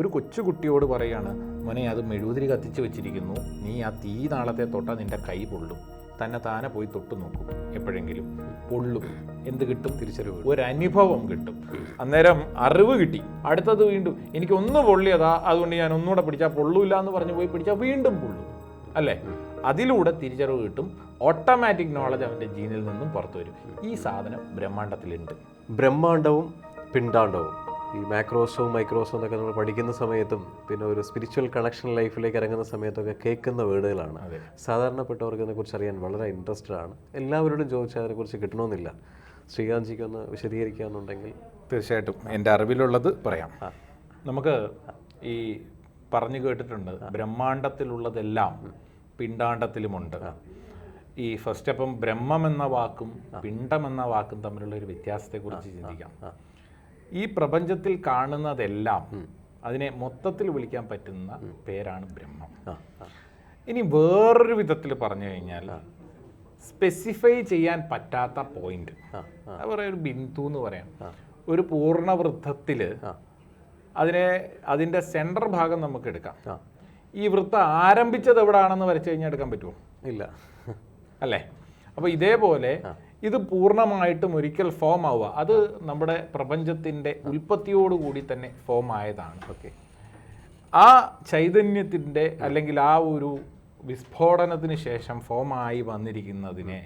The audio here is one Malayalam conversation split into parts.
ഒരു കൊച്ചു കുട്ടിയോട് പറയാണ് മോനെ അത് മെഴുകുതിരി കത്തിച്ച് വെച്ചിരിക്കുന്നു. നീ ആ തീ നാളത്തെ തൊട്ട നിന്റെ കൈ പൊള്ളും. തന്നെ താനെ പോയി തൊട്ട് നോക്കും. എപ്പോഴെങ്കിലും പൊള്ളും. എന്ത് കിട്ടും? തിരിച്ചറിവ് ഒരു അനുഭവം കിട്ടും. അന്നേരം അറിവ് കിട്ടി. അടുത്തത് വീണ്ടും എനിക്ക് ഒന്ന് പൊള്ളിയതാ അതുകൊണ്ട് ഞാൻ ഒന്നുകൂടെ പിടിച്ചാൽ പൊള്ളൂല്ല എന്ന് പറഞ്ഞ് പോയി പിടിച്ചാൽ വീണ്ടും പൊള്ളും. അല്ലേ? അതിലൂടെ തിരിച്ചറിവ് കിട്ടും. ഓട്ടോമാറ്റിക് നോളജ് അവന്റെ ജീനിൽ നിന്നും പുറത്തു വരും. ഈ സാധനം ബ്രഹ്മാണ്ടത്തിലുണ്ട് ബ്രഹ്മാണ്ടവും പിണ്ടാണ്ടവും ഈ മാക്രോസവും മൈക്രോസോ എന്നൊക്കെ നമ്മൾ പഠിക്കുന്ന സമയത്തും പിന്നെ ഒരു സ്പിരിച്വൽ കണക്ഷൻ ലൈഫിലേക്ക് ഇറങ്ങുന്ന സമയത്തൊക്കെ കേൾക്കുന്ന വേർഡുകളാണ്. സാധാരണപ്പെട്ടവർക്ക് ഇതിനെക്കുറിച്ച് അറിയാൻ വളരെ ഇൻട്രസ്റ്റഡ് ആണ്. എല്ലാവരോടും ചോദിച്ചാൽ അതിനെക്കുറിച്ച് കിട്ടണമെന്നില്ല. ശ്രീകാന്ത്ജിക്ക് ഒന്ന് വിശദീകരിക്കാമെന്നുണ്ടെങ്കിൽ തീർച്ചയായിട്ടും എന്റെ അറിവിലുള്ളത് പറയാം. നമുക്ക് ഈ പറഞ്ഞു കേട്ടിട്ടുണ്ട് ബ്രഹ്മാണ്ടത്തിലുള്ളതെല്ലാം പിണ്ടാണ്ടത്തിലുമുണ്ട് ഈ ഫസ്റ്റ് അപ്പം ബ്രഹ്മം എന്ന വാക്കും പിണ്ടം എന്ന വാക്കും തമ്മിലുള്ള ഒരു വ്യത്യാസത്തെക്കുറിച്ച് ചിന്തിക്കാം. ഈ പ്രപഞ്ചത്തിൽ കാണുന്നതെല്ലാം അതിനെ മൊത്തത്തിൽ വിളിക്കാൻ പറ്റുന്ന പേരാണ് ബ്രഹ്മം. ഇനി വേറൊരു വിധത്തിൽ പറഞ്ഞു കഴിഞ്ഞാൽ സ്പെസിഫൈ ചെയ്യാൻ പറ്റാത്ത പോയിന്റ് പറയാം ഒരു ബിന്ദു എന്ന് പറയാം. ഒരു പൂർണവൃത്തത്തിൽ. അതിനെ അതിന്റെ സെന്റർ ഭാഗം നമുക്ക് എടുക്കാം. ഈ വൃത്തം ആരംഭിച്ചത് എവിടെയാണെന്ന് വരച്ചു കഴിഞ്ഞാൽ എടുക്കാൻ പറ്റുമോ? ഇല്ല. അല്ലേ? അപ്പോൾ ഇതേപോലെ ഇത് പൂർണമായിട്ടും ഒരിക്കൽ ഫോം ആവുക. അത് നമ്മുടെ പ്രപഞ്ചത്തിന്റെ ഉൽപ്പത്തിയോടുകൂടി തന്നെ ഫോം ആയതാണ്. ഓക്കെ ആ ചൈതന്യത്തിന്റെ അല്ലെങ്കിൽ ആ ഒരു വിസ്ഫോടനത്തിന് ശേഷം ഫോമായി വന്നിരിക്കുന്നതിനെ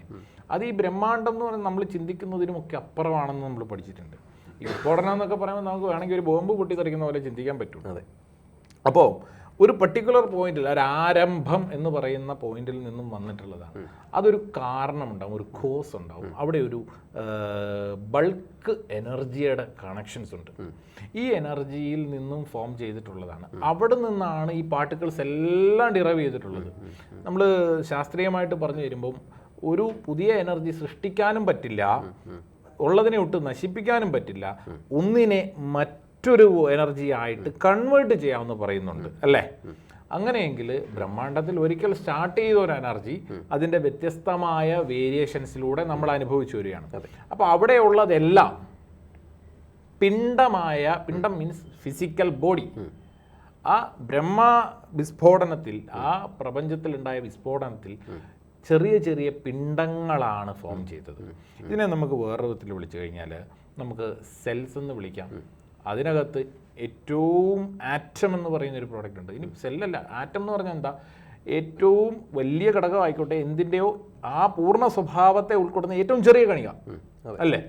അത് ഈ ബ്രഹ്മാണ്ടം എന്ന് പറയുന്നത് നമ്മൾ ചിന്തിക്കുന്നതിനുമൊക്കെ അപ്പുറമാണെന്ന് നമ്മൾ പഠിച്ചിട്ടുണ്ട്. ഈ വിസ്ഫോടനം എന്നൊക്കെ പറയുമ്പോൾ നമുക്ക് വേണമെങ്കിൽ ഒരു ബോംബ് പൊട്ടിത്തെറിക്കുന്ന പോലെ ചിന്തിക്കാൻ പറ്റും. അതെ. അപ്പോൾ ഒരു പർട്ടിക്കുലർ പോയിന്റിൽ ഒരു ആരംഭം എന്ന് പറയുന്ന പോയിന്റിൽ നിന്നും വന്നിട്ടുള്ളതാണ്. അതൊരു കാരണമുണ്ടാവും ഒരു കോസ് ഉണ്ടാവും. അവിടെ ഒരു ബൾക്ക് എനർജിയുടെ കണക്ഷൻസ് ഉണ്ട്. ഈ എനർജിയിൽ നിന്നും ഫോം ചെയ്തിട്ടുള്ളതാണ്. അവിടെ നിന്നാണ് ഈ പാർട്ടിക്കിൾസ് എല്ലാം ഡിറൈവ് ചെയ്തിട്ടുള്ളത്. നമ്മൾ ശാസ്ത്രീയമായിട്ട് പറഞ്ഞു വരുമ്പം ഒരു പുതിയ എനർജി സൃഷ്ടിക്കാനും പറ്റില്ല ഉള്ളതിനെ ഒട്ട് നശിപ്പിക്കാനും പറ്റില്ല ഒന്നിനെ മറ്റൊരു എനർജി ആയിട്ട് കൺവേർട്ട് ചെയ്യാമെന്ന് പറയുന്നുണ്ട് അല്ലേ? അങ്ങനെയെങ്കിൽ ബ്രഹ്മാണ്ടത്തിൽ ഒരിക്കൽ സ്റ്റാർട്ട് ചെയ്ത ഒരു എനർജി അതിന്റെ വ്യത്യസ്തമായ വേരിയേഷൻസിലൂടെ നമ്മൾ അനുഭവിച്ചു വരികയാണ്. അപ്പോൾ അവിടെയുള്ളതെല്ലാം പിണ്ടമായ പിണ്ടം മീൻസ് ഫിസിക്കൽ ബോഡി ആ ബ്രഹ്മ വിസ്ഫോടനത്തിൽ ആ പ്രപഞ്ചത്തിലുണ്ടായ വിസ്ഫോടനത്തിൽ ചെറിയ ചെറിയ പിണ്ടങ്ങളാണ് ഫോം ചെയ്തത്. ഇതിനെ നമുക്ക് വേറൊരു വിധത്തിൽ വിളിച്ചു കഴിഞ്ഞാൽ നമുക്ക് സെൽസ് എന്ന് വിളിക്കാം. അതിനകത്ത് ഏറ്റവും ആറ്റം എന്ന് പറയുന്ന ഒരു പ്രോഡക്റ്റ് ഉണ്ട് ഇനി സെല്ലല്ല ആറ്റം എന്ന് പറഞ്ഞാൽ എന്താ? ഏറ്റവും വലിയ ഘടകമായിക്കോട്ടെ എന്തിന്റെയോ ആ പൂർണ സ്വഭാവത്തെ ഉൾക്കൊള്ളുന്ന ഏറ്റവും ചെറിയ കണിക. അല്ലേ.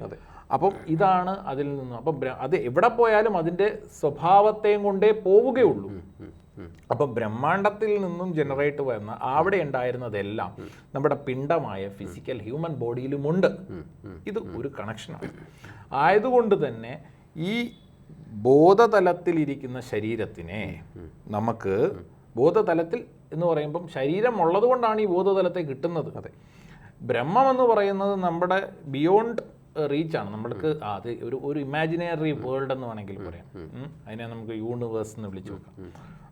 അപ്പം ഇതാണ് അതിൽ നിന്ന് അപ്പം അത് എവിടെ പോയാലും അതിന്റെ സ്വഭാവത്തെയും കൊണ്ടേ പോവുകയുള്ളൂ. അപ്പം ബ്രഹ്മാണ്ടത്തിൽ നിന്നും ജനറേറ്റ് വന്ന അവിടെ ഉണ്ടായിരുന്നതെല്ലാം നമ്മുടെ പിണ്ടമായ ഫിസിക്കൽ ഹ്യൂമൻ ബോഡിയിലുമുണ്ട് ഇത് ഒരു കണക്ഷനാണ് ആയതുകൊണ്ട് തന്നെ ഈ ബോധതലത്തിലിരിക്കുന്ന ശരീരത്തിനെ നമുക്ക് ബോധതലത്തിൽ എന്ന് പറയുമ്പം ശരീരം ഉള്ളതുകൊണ്ടാണ് ഈ ബോധതലത്തെ കിട്ടുന്നത്. അതെ. ബ്രഹ്മം എന്ന് പറയുന്നത് നമ്മുടെ ബിയോണ്ട് റീച്ചാണ് നമ്മൾക്ക് അത് ഒരു ഒരു ഇമാജിനറി വേൾഡ് എന്ന് വേണമെങ്കിൽ പറയാം. അതിനെ നമുക്ക് യൂണിവേഴ്സ് എന്ന് വിളിച്ചു നോക്കാം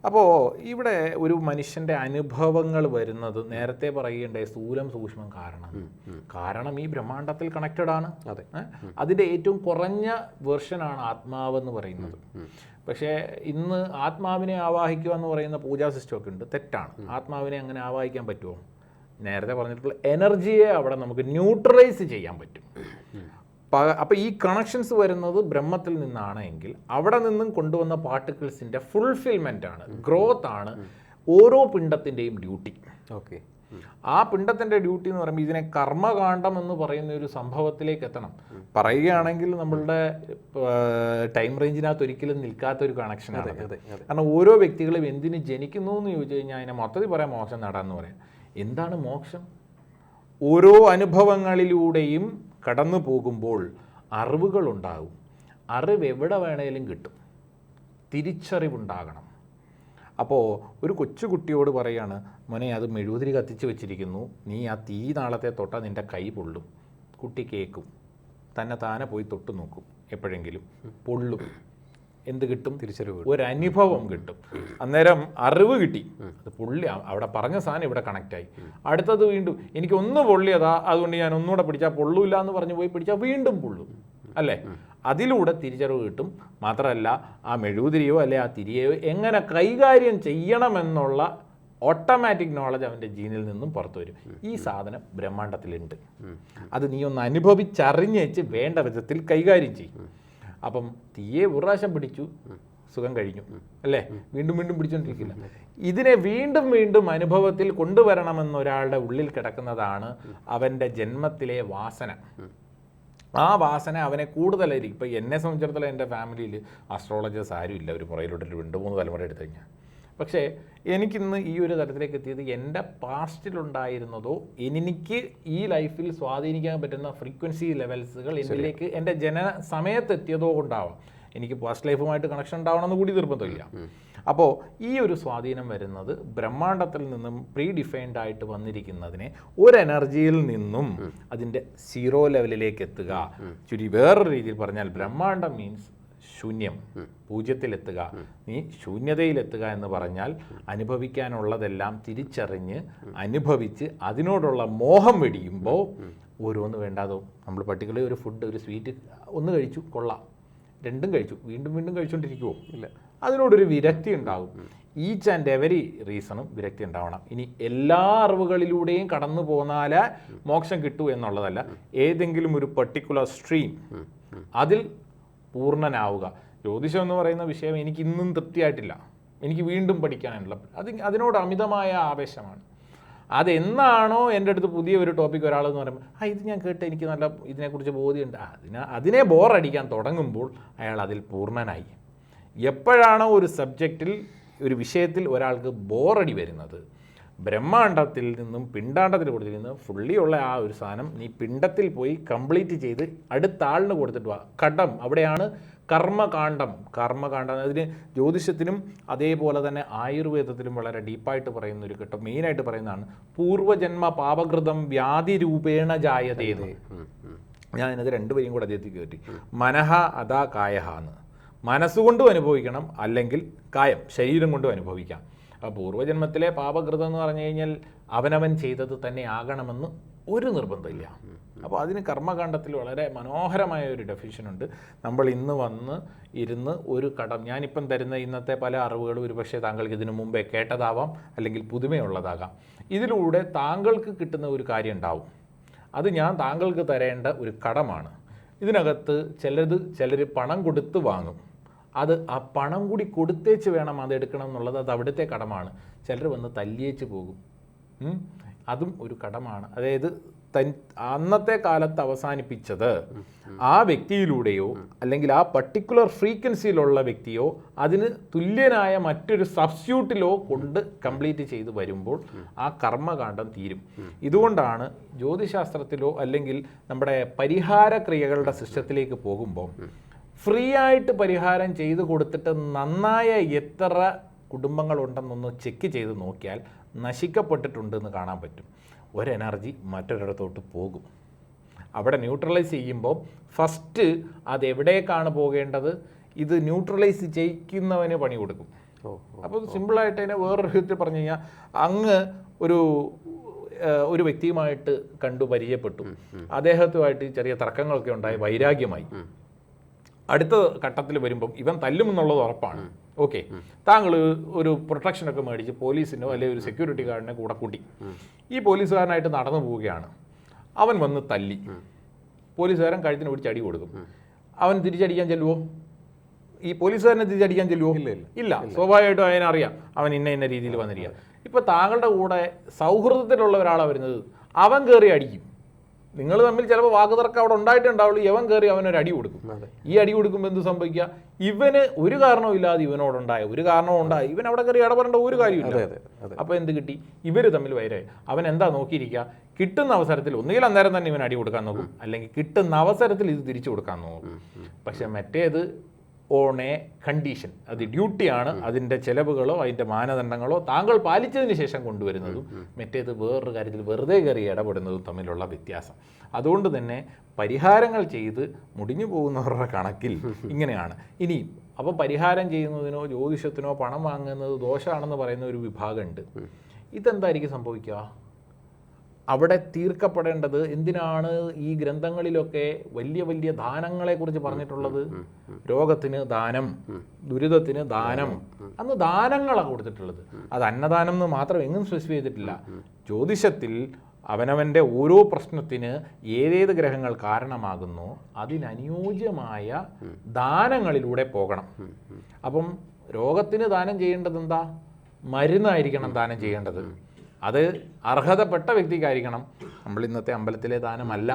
അപ്പോൾ ഇവിടെ ഒരു മനുഷ്യന്റെ അനുഭവങ്ങൾ വരുന്നത് നേരത്തെ പറയേണ്ടേ സ്ഥൂലം സൂക്ഷ്മം കാരണം. കാരണം ഈ ബ്രഹ്മാണ്ടത്തിൽ കണക്റ്റഡ് ആണ്. അതെ. അതിന്റെ ഏറ്റവും കുറഞ്ഞ വെർഷനാണ് ആത്മാവ് എന്ന് പറയുന്നത്. പക്ഷേ ഇന്ന് ആത്മാവിനെ ആവാഹിക്കുക എന്ന് പറയുന്ന പൂജാ സിസ്റ്റം ഒക്കെ ഉണ്ട്. തെറ്റാണ്. ആത്മാവിനെ അങ്ങനെ ആവാഹിക്കാൻ പറ്റുമോ? നേരത്തെ പറഞ്ഞിട്ടുള്ള എനർജിയെ അവിടെ നമുക്ക് ന്യൂട്രലൈസ് ചെയ്യാൻ പറ്റും. അപ്പോൾ ഈ കണക്ഷൻസ് വരുന്നത് ബ്രഹ്മത്തിൽ നിന്നാണ് എങ്കിൽ അവിടെ നിന്നും കൊണ്ടുവന്ന പാർട്ടിക്കിൾസിന്റെ ഫുൾഫിൽമെന്റ് ആണ് ഗ്രോത്ത് ആണ് ഓരോ പിണ്ടത്തിന്റെയും ഡ്യൂട്ടി ഓക്കെ ആ പിണ്ടത്തിന്റെ ഡ്യൂട്ടി എന്ന് പറയുമ്പോൾ ഇതിനെ കർമ്മകാന്ഡം എന്ന് പറയുന്ന ഒരു സംഭവത്തിലേക്ക് എത്തണം. പറയുകയാണെങ്കിൽ നമ്മളുടെ ടൈം റേഞ്ചിനകത്ത് ഒരിക്കലും നിൽക്കാത്ത ഒരു കണക്ഷനാണ് കാരണം ഓരോ വ്യക്തികളും എന്തിനു ജനിക്കുന്നു എന്ന് ചോദിച്ചു കഴിഞ്ഞാൽ അതിനെ മൊത്തത്തിൽ പറയാം മോക്ഷം നേടാന്ന് പറയാം. എന്താണ് മോക്ഷം? ഓരോ അനുഭവങ്ങളിലൂടെയും കടന്നു പോകുമ്പോൾ അറിവുകളുണ്ടാകും. അറിവ് എവിടെ വേണേലും കിട്ടും. തിരിച്ചറിവുണ്ടാകണം. അപ്പോൾ ഒരു കൊച്ചുകുട്ടിയോട് പറയാണ് മോനെ അത് മെഴുകുതിരി കത്തിച്ച് വെച്ചിരിക്കുന്നു. നീ ആ തീ നാളത്തെ തൊട്ടാൽ നിന്റെ കൈ പൊള്ളും. കുട്ടി കേൾക്കും. തന്നെ താനെ പോയി തൊട്ട് നോക്കും എപ്പോഴെങ്കിലും പൊള്ളും. എന്ത് കിട്ടും? തിരിച്ചറിവ് ഒരു അനുഭവം കിട്ടും. അന്നേരം അറിവ് കിട്ടി. അത് പുള്ളി അവിടെ പറഞ്ഞ സാധനം ഇവിടെ കണക്റ്റായി അടുത്തത് വീണ്ടും എനിക്ക് ഒന്ന് പൊള്ളിയതാ അതുകൊണ്ട് ഞാൻ ഒന്നുകൂടെ പിടിച്ചാൽ പൊള്ളൂല എന്ന് പറഞ്ഞു പോയി പിടിച്ചാൽ വീണ്ടും പൊള്ളും. അല്ലേ? അതിലൂടെ തിരിച്ചറിവ് കിട്ടും. മാത്രമല്ല ആ മെഴുകുതിരിയോ അല്ലെ ആ തിരിയോ എങ്ങനെ കൈകാര്യം ചെയ്യണമെന്നുള്ള ഓട്ടോമാറ്റിക് നോളജ് അവന്റെ ജീനിൽ നിന്നും പുറത്തു വരും. ഈ സാധനം ബ്രഹ്മാണ്ടത്തിലുണ്ട്. അത് നീ ഒന്ന് അനുഭവിച്ചറിഞ്ഞേച്ച് വേണ്ട വിധത്തിൽ കൈകാര്യം ചെയ്യും. അപ്പം തീയെ ഒരു പ്രാവശ്യം പിടിച്ചു സുഖം കഴിഞ്ഞു. അല്ലേ? വീണ്ടും വീണ്ടും പിടിച്ചോണ്ടിരിക്കില്ല. ഇതിനെ വീണ്ടും വീണ്ടും അനുഭവത്തിൽ കൊണ്ടുവരണമെന്ന് ഒരാളുടെ ഉള്ളിൽ കിടക്കുന്നതാണ് അവന്റെ ജന്മത്തിലെ വാസന. ആ വാസന അവനെ കൂടുതലായിരിക്കും. ഇപ്പം എന്നെ സംബന്ധിച്ചിടത്തോളം എന്റെ ഫാമിലിയിൽ അസ്ട്രോളജേഴ്സ് ആരും ഇല്ല. ഒരു പുറയിലോട്ട് ഒരു രണ്ട് മൂന്ന് തലമുറ എടുത്തു കഴിഞ്ഞാൽ പക്ഷേ എനിക്കിന്ന് ഈ ഒരു തലത്തിലേക്ക് എത്തിയത് എന്റെ പാസ്റ്റിലുണ്ടായിരുന്നതോ എനിക്ക് ഈ ലൈഫിൽ സ്വാധീനിക്കാൻ പറ്റുന്ന ഫ്രീക്വൻസി ലെവൽസുകൾ എന്നിലേക്ക് എന്റെ ജനന സമയത്ത് എത്തിയതോ കൊണ്ടാവാം. എനിക്ക് പാസ്റ്റ് ലൈഫുമായിട്ട് കണക്ഷൻ ഉണ്ടാവണമെന്ന് കൂടി നിർബന്ധമില്ല. അപ്പോൾ ഈ ഒരു സ്വാധീനം വരുന്നത് ബ്രഹ്മാണ്ടത്തിൽ നിന്നും പ്രീ ഡിഫൈൻഡ് ആയിട്ട് വന്നിരിക്കുന്നതിനെ ഒരു എനർജിയിൽ നിന്നും അതിന്റെ സീറോ ലെവലിലേക്ക് എത്തുക. ചുരി വേറൊരു രീതിയിൽ പറഞ്ഞാൽ ബ്രഹ്മാണ്ടം മീൻസ് ശൂന്യം. പൂജ്യത്തിലെത്തുക. നീ ശൂന്യതയിലെത്തുക എന്ന് പറഞ്ഞാൽ അനുഭവിക്കാനുള്ളതെല്ലാം തിരിച്ചറിഞ്ഞ് അനുഭവിച്ച് അതിനോടുള്ള മോഹം വെടിയുമ്പോൾ ഓരോന്ന് വേണ്ടാതോ. നമ്മൾ പർട്ടിക്കുലർ ഒരു ഫുഡ് ഒരു സ്വീറ്റ് ഒന്ന് കഴിച്ചു കൊള്ളാം. രണ്ടും കഴിച്ചു. വീണ്ടും വീണ്ടും കഴിച്ചുകൊണ്ടിരിക്കുമോ ഇല്ല. അതിനോടൊരു വിരക്തി ഉണ്ടാകും ഈച്ച് ആൻഡ് എവരി റീസണും വിരക്തി ഉണ്ടാവണം. ഇനി എല്ലാ അറിവുകളിലൂടെയും കടന്നു പോന്നാലേ മോക്ഷം കിട്ടൂ എന്നുള്ളതല്ല. ഏതെങ്കിലും ഒരു പർട്ടിക്കുലർ സ്ട്രീം അതിൽ പൂർണനാവുക. ജ്യോതിഷം എന്ന് പറയുന്ന വിഷയം എനിക്ക് ഇന്നും തൃപ്തിയായിട്ടില്ല. എനിക്ക് വീണ്ടും പഠിക്കാനുള്ള അത് അതിനോട് അമിതമായ ആവേശമാണ്. അതെന്നാണോ എന്റെ അടുത്ത് പുതിയ ഒരു ടോപ്പിക് ഒരാളെന്ന് പറയുമ്പോൾ ആ ഇത് ഞാൻ കേട്ട് എനിക്ക് നല്ല ഇതിനെക്കുറിച്ച് ബോധ്യമുണ്ട്. അതിന് അതിനെ ബോറടിക്കാൻ തുടങ്ങുമ്പോൾ അയാൾ അതിൽ പൂർണനായി. എപ്പോഴാണോ ഒരു സബ്ജക്റ്റിൽ ഒരു വിഷയത്തിൽ ഒരാൾക്ക് ബോറടി വരുന്നത് ബ്രഹ്മാണ്ടത്തിൽ നിന്നും പിണ്ടാണ്ടത്തിൽ കൊടുത്തിരിക്കുന്ന ഫുള്ളി ഉള്ള ആ ഒരു സാധനം നീ പിണ്ടത്തിൽ പോയി കംപ്ലീറ്റ് ചെയ്ത് അടുത്ത ആളിന് കൊടുത്തിട്ട് വാ. കടം അവിടെയാണ് കർമ്മകാണ്ഡം കർമ്മകാന്ഡം അതിന് ജ്യോതിഷത്തിനും അതേപോലെ തന്നെ ആയുർവേദത്തിലും വളരെ ഡീപ്പായിട്ട് പറയുന്ന ഒരു ഘട്ടം മെയിനായിട്ട് പറയുന്നതാണ്. പൂർവജന്മ പാപകൃതം വ്യാധി രൂപേണ ജായതേത് ഞാൻ ഇതിനകത്ത് രണ്ടുപേരും കൂടെ അദ്ദേഹത്തിൽ കയറ്റി. മനഃ അതാ കായഹ എന്ന്. മനസ്സുകൊണ്ടും അനുഭവിക്കണം അല്ലെങ്കിൽ കായം ശരീരം കൊണ്ടും അനുഭവിക്കാം. അപ്പോൾ പൂർവജന്മത്തിലെ പാപകൃതം എന്ന് പറഞ്ഞു കഴിഞ്ഞാൽ അവനവൻ ചെയ്തത് തന്നെ ആകണമെന്ന് ഒരു നിർബന്ധമില്ല. അപ്പോൾ അതിന് കർമ്മകാണ്ഡത്തിൽ വളരെ മനോഹരമായ ഒരു ഡെഫിഷനുണ്ട് നമ്മൾ ഇന്ന് വന്ന് ഇരുന്ന് ഒരു കടം ഞാനിപ്പം തരുന്ന ഇന്നത്തെ പല അറിവുകളും ഒരുപക്ഷെ താങ്കൾക്ക് ഇതിനു മുമ്പേ കേട്ടതാവാം അല്ലെങ്കിൽ പുതുമയുള്ളതാകാം. ഇതിലൂടെ താങ്കൾക്ക് കിട്ടുന്ന ഒരു കാര്യം ഉണ്ടാവും. അത് ഞാൻ താങ്കൾക്ക് തരേണ്ട ഒരു കടമാണ്. ഇതിനകത്ത് ചിലത് ചിലർ പണം കൊടുത്ത് വാങ്ങും. അത് ആ പണം കൂടി കൊടുത്തേച്ച് വേണം അത് എടുക്കണം എന്നുള്ളത് അത് അവിടുത്തെ കടമാണ്. ചിലർ വന്ന് തല്ലിയേച്ച് പോകും. അതും ഒരു കടമാണ്. അതായത് തൻ അന്നത്തെ കാലത്ത് അവസാനിപ്പിച്ചത് ആ വ്യക്തിയിലൂടെയോ അല്ലെങ്കിൽ ആ പർട്ടിക്കുലർ ഫ്രീക്വൻസിയിലുള്ള വ്യക്തിയോ അതിന് തുല്യനായ മറ്റൊരു സബ്സ്റ്റിറ്റ്യൂട്ടിലോ കൊണ്ട് കംപ്ലീറ്റ് ചെയ്ത് വരുമ്പോൾ ആ കർമ്മകാന്ഡം തീരും. ഇതുകൊണ്ടാണ് ജ്യോതിശാസ്ത്രത്തിലോ അല്ലെങ്കിൽ നമ്മുടെ പരിഹാര ക്രിയകളുടെ സിസ്റ്റത്തിലേക്ക് പോകുമ്പോൾ ഫ്രീ ആയിട്ട് പരിഹാരം ചെയ്തു കൊടുത്തിട്ട് നന്നായ എത്ര കുടുംബങ്ങളുണ്ടെന്നൊന്ന് ചെക്ക് ചെയ്ത് നോക്കിയാൽ നശിക്കപ്പെട്ടിട്ടുണ്ടെന്ന് കാണാൻ പറ്റും. ഒരു എനർജി മറ്റൊരിടത്തോട്ട് പോകും. അവിടെ ന്യൂട്രലൈസ് ചെയ്യുമ്പോൾ ഫസ്റ്റ് അത് എവിടേക്കാണ് പോകേണ്ടത്? ഇത് ന്യൂട്രലൈസ് ചെയ്യിക്കുന്നവന് പണി കൊടുക്കും. അപ്പോൾ സിമ്പിളായിട്ട് അതിനെ വേറൊരു വിധത്തിൽ പറഞ്ഞു കഴിഞ്ഞാൽ അങ്ങ് ഒരു ഒരു വ്യക്തിയുമായിട്ട് കണ്ടു പരിചയപ്പെട്ടു. അദ്ദേഹത്തുമായിട്ട് ചെറിയ തർക്കങ്ങളൊക്കെ ഉണ്ടായി വൈരാഗ്യമായി. അടുത്ത ഘട്ടത്തിൽ വരുമ്പം ഇവൻ തല്ലുമെന്നുള്ളത് ഉറപ്പാണ്. ഓക്കെ. താങ്കൾ ഒരു പ്രൊട്ടക്ഷനൊക്കെ മേടിച്ച് പോലീസിനോ അല്ലെങ്കിൽ ഒരു സെക്യൂരിറ്റി ഗാർഡിനെ കൂടെ കൂട്ടി. ഈ പോലീസുകാരനായിട്ട് നടന്നു പോവുകയാണ്. അവൻ വന്ന് തല്ലി. പോലീസുകാരൻ കഴുത്തിന് പിടിച്ച് അടി കൊടുക്കും. അവൻ തിരിച്ചടിക്കാൻ ചെല്ലുവോ? ഈ പോലീസുകാരനെ തിരിച്ചടിക്കാൻ ചെല്ലുവോ? ഇല്ല ഇല്ല സ്വാഭാവികമായിട്ടും അതിനറിയാം അവൻ ഇന്ന ഇന്ന രീതിയിൽ വന്നിരിക്കുക ഇപ്പൊ താങ്കളുടെ കൂടെ സൗഹൃദത്തിലുള്ള ഒരാളാണ് വരുന്നത്. അവൻ കയറി അടിക്കും. നിങ്ങൾ തമ്മിൽ ചിലപ്പോൾ വാക്കുതർക്കം അവിടെ ഉണ്ടായിട്ടുണ്ടാവുള്ളൂ. യവൻ കയറി അവനൊരു അടി കൊടുക്കും. ഈ അടി കൊടുക്കുമ്പോൾ എന്ത് സംഭവിക്കുക? ഇവന് ഒരു കാരണവും ഇല്ലാതെ ഇവനോടുണ്ടായ ഒരു കാരണവും ഉണ്ടായി. ഇവൻ അവിടെ കയറി ഇടപെടേണ്ട ഒരു കാര്യമില്ല അപ്പോൾ എന്ത് കിട്ടി? ഇവർ തമ്മിൽ വൈരായി. അവൻ എന്താ നോക്കിയിരിക്കുക? കിട്ടുന്ന അവസരത്തിൽ ഒന്നുകിൽ അന്നേരം തന്നെ ഇവൻ അടി കൊടുക്കാൻ നോക്കും. അല്ലെങ്കിൽ കിട്ടുന്ന അവസരത്തിൽ ഇത് തിരിച്ചു കൊടുക്കാൻ നോക്കും. പക്ഷെ മറ്റേത് ഓൺ എ കണ്ടീഷൻ അത് ഡ്യൂട്ടിയാണ് അതിന്റെ ചെലവുകളോ അതിന്റെ മാനദണ്ഡങ്ങളോ താങ്കൾ പാലിച്ചതിന് ശേഷം കൊണ്ടുവരുന്നതും മറ്റേത് വേറൊരു കാര്യത്തിൽ വെറുതെ കയറി ഇടപെടുന്നതും തമ്മിലുള്ള വ്യത്യാസം. അതുകൊണ്ട് തന്നെ പരിഹാരങ്ങൾ ചെയ്ത് മുടിഞ്ഞു പോകുന്നവരുടെ കണക്കിൽ ഇങ്ങനെയാണ്. ഇനി അപ്പോൾ പരിഹാരം ചെയ്യുന്നതിനോ ജ്യോതിഷത്തിനോ പണം വാങ്ങുന്നത് ദോഷമാണെന്ന് പറയുന്ന ഒരു വിഭാഗമുണ്ട്. ഇതെന്തായിരിക്കും സംഭവിക്കുക? അവിടെ തീർക്കപ്പെടേണ്ടത് എന്തിനാണ് ഈ ഗ്രന്ഥങ്ങളിലൊക്കെ വലിയ വലിയ ദാനങ്ങളെക്കുറിച്ച് പറഞ്ഞിട്ടുള്ളത്? രോഗത്തിന് ദാനം ദുരിതത്തിന് ദാനം. അന്ന് ദാനങ്ങളാണ് കൊടുത്തിട്ടുള്ളത്. അത് അന്നദാനം എന്ന് മാത്രം എങ്ങും സ്പെസിഫൈ ചെയ്തിട്ടില്ല. ജ്യോതിഷത്തിൽ അവനവന്റെ ഓരോ പ്രശ്നത്തിന് ഏതേത് ഗ്രഹങ്ങൾ കാരണമാകുന്നു അതിനനുയോജ്യമായ ദാനങ്ങളിലൂടെ പോകണം. അപ്പം രോഗത്തിന് ദാനം ചെയ്യേണ്ടത് എന്താ? മരുന്നായിരിക്കണം ദാനം ചെയ്യേണ്ടത്. അത് അർഹതപ്പെട്ട വ്യക്തിക്കായിരിക്കണം. നമ്മൾ ഇന്നത്തെ അമ്പലത്തിലെ ദാനമല്ല.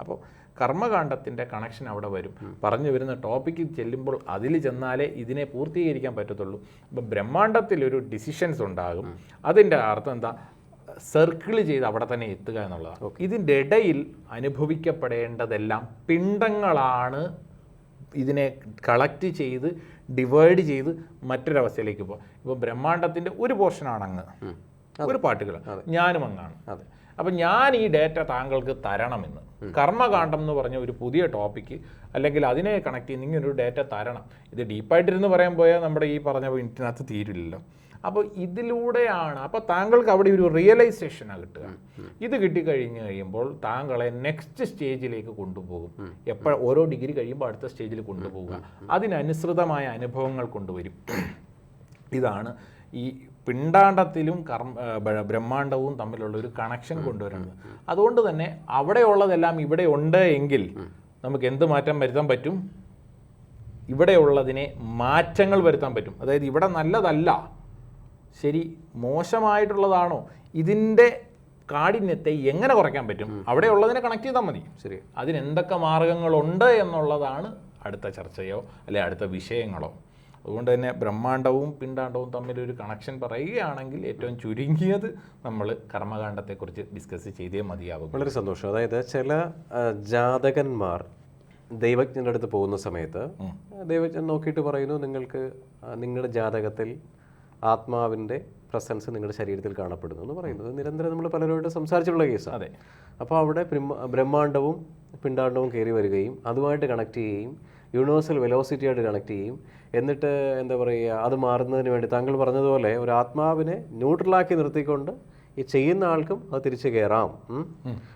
അപ്പോൾ കർമ്മകാണ്ഡത്തിന്റെ കണക്ഷൻ അവിടെ വരും. പറഞ്ഞു വരുന്ന ടോപ്പിക്ക് ചെല്ലുമ്പോൾ അതിൽ ചെന്നാലേ ഇതിനെ പൂർത്തീകരിക്കാൻ പറ്റത്തുള്ളൂ. അപ്പോൾ ബ്രഹ്മാണ്ടത്തിലൊരു ഡിസിഷൻസ് ഉണ്ടാകും. അതിന്റെ അർത്ഥം എന്താ? സർക്കിൾ ചെയ്ത് അവിടെ തന്നെ എത്തുക എന്നുള്ളതാണ്. ഇതിന്റെ ഇടയിൽ അനുഭവിക്കപ്പെടേണ്ടതെല്ലാം പിണ്ടങ്ങളാണ് ഇതിനെ കളക്ട് ചെയ്ത് ഡിവൈഡ് ചെയ്ത് മറ്റൊരവസ്ഥയിലേക്ക് പോകും ഇപ്പോൾ ബ്രഹ്മാണ്ടത്തിന്റെ ഒരു പോർഷനാണ് അങ്ങ് ഒരു പാട്ടുകൾ. ഞാനും അങ്ങാണ്. അപ്പം ഞാൻ ഈ ഡേറ്റ താങ്കൾക്ക് തരണമെന്ന്. കർമ്മകാന്ഡം എന്ന് പറഞ്ഞ ഒരു പുതിയ ടോപ്പിക്ക് അല്ലെങ്കിൽ അതിനെ കണക്ട് ചെയ്യുന്ന ഒരു ഡേറ്റ തരണം. ഇത് ഡീപ്പായിട്ടിരുന്ന് പറയാൻ പോയാൽ നമ്മുടെ ഈ പറഞ്ഞ മിനിറ്റിനകത്ത് തീരില്ലല്ലോ. അപ്പോൾ ഇതിലൂടെയാണ് അപ്പോൾ താങ്കൾക്ക് അവിടെ ഒരു റിയലൈസേഷനാണ് കിട്ടുക. ഇത് കിട്ടിക്കഴിഞ്ഞ് കഴിയുമ്പോൾ താങ്കളെ നെക്സ്റ്റ് സ്റ്റേജിലേക്ക് കൊണ്ടുപോകും. എപ്പോഴും ഓരോ ഡിഗ്രി കഴിയുമ്പോൾ അടുത്ത സ്റ്റേജിൽ കൊണ്ടുപോകുക. അതിനനുസൃതമായ അനുഭവങ്ങൾ കൊണ്ടുവരും. ഇതാണ് ഈ പിണ്ടാണ്ടത്തിലും കർമ്മ ബ്രഹ്മാണ്ടവും തമ്മിലുള്ള ഒരു കണക്ഷൻ കൊണ്ടുവരുന്നത് അതുകൊണ്ട് തന്നെ അവിടെയുള്ളതെല്ലാം ഇവിടെ ഉണ്ട് എങ്കിൽ നമുക്ക് എന്ത് മാറ്റം വരുത്താൻ പറ്റും? ഇവിടെയുള്ളതിനെ മാറ്റങ്ങൾ വരുത്താൻ പറ്റും. അതായത് ഇവിടെ നല്ലതല്ല ശരി മോശമായിട്ടുള്ളതാണോ ഇതിന്റെ കാഠിന്യത്തെ എങ്ങനെ കുറയ്ക്കാൻ പറ്റും? അവിടെയുള്ളതിനെ കണക്ട് ചെയ്താൽ മതി. ശരി. അതിനെന്തൊക്കെ മാർഗങ്ങളുണ്ട് എന്നുള്ളതാണ് അടുത്ത ചർച്ചയോ അല്ലെ അടുത്ത വിഷയങ്ങളോ. അതുകൊണ്ട് തന്നെ ബ്രഹ്മാണ്ടവും പിണ്ടാണ്ടവും തമ്മിലൊരു കണക്ഷൻ പറയുകയാണെങ്കിൽ ഏറ്റവും ചുരുങ്ങിയത് നമ്മൾ കർമ്മകാണ്ഡത്തെക്കുറിച്ച് ഡിസ്കസ് ചെയ്തേ മതിയാകും വളരെ സന്തോഷം. അതായത് ചില ജാതകന്മാർ ദൈവജ്ഞന്റെ അടുത്ത് പോകുന്ന സമയത്ത് ദൈവജ്ഞൻ നോക്കിയിട്ട് പറയുന്നു നിങ്ങൾക്ക് നിങ്ങളുടെ ജാതകത്തിൽ ആത്മാവിന്റെ പ്രസൻസ് നിങ്ങളുടെ ശരീരത്തിൽ കാണപ്പെടുന്നു എന്ന് പറയുന്നത് നിരന്തരം നമ്മൾ പലരോട് സംസാരിച്ചിട്ടുള്ള കേസ്. അതെ. അപ്പോൾ അവിടെ ബ്രഹ്മ- ബ്രഹ്മാണ്ടവും പിണ്ടാണ്ടവും കയറി വരികയും അതുമായിട്ട് കണക്ട് ചെയ്യുകയും യൂണിവേഴ്സൽ വെലോസിറ്റിയായിട്ട് കണക്ട് ചെയ്യും. എന്നിട്ട് എന്താ പറയുക അത് മാറുന്നതിന് വേണ്ടി താങ്കൾ പറഞ്ഞതുപോലെ ഒരു ആത്മാവിനെ ന്യൂട്രലാക്കി നിർത്തിക്കൊണ്ട് ഈ ചെയ്യുന്ന ആൾക്കും അത് തിരിച്ചു കയറാം.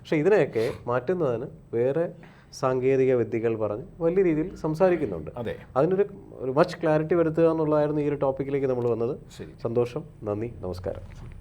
പക്ഷേ ഇതിനെയൊക്കെ മാറ്റുന്നതിന് വേറെ സാങ്കേതിക വിദ്യകൾ പറഞ്ഞ് വലിയ രീതിയിൽ സംസാരിക്കുന്നുണ്ട്. അതെ. അതിനൊരു ഒരു മച്ച് ക്ലാരിറ്റി വരുത്തുക എന്നുള്ളതായിരുന്നു ഈ ഒരു ടോപ്പിക്കിലേക്ക് നമ്മൾ വന്നത്. സന്തോഷം. നന്ദി. നമസ്കാരം.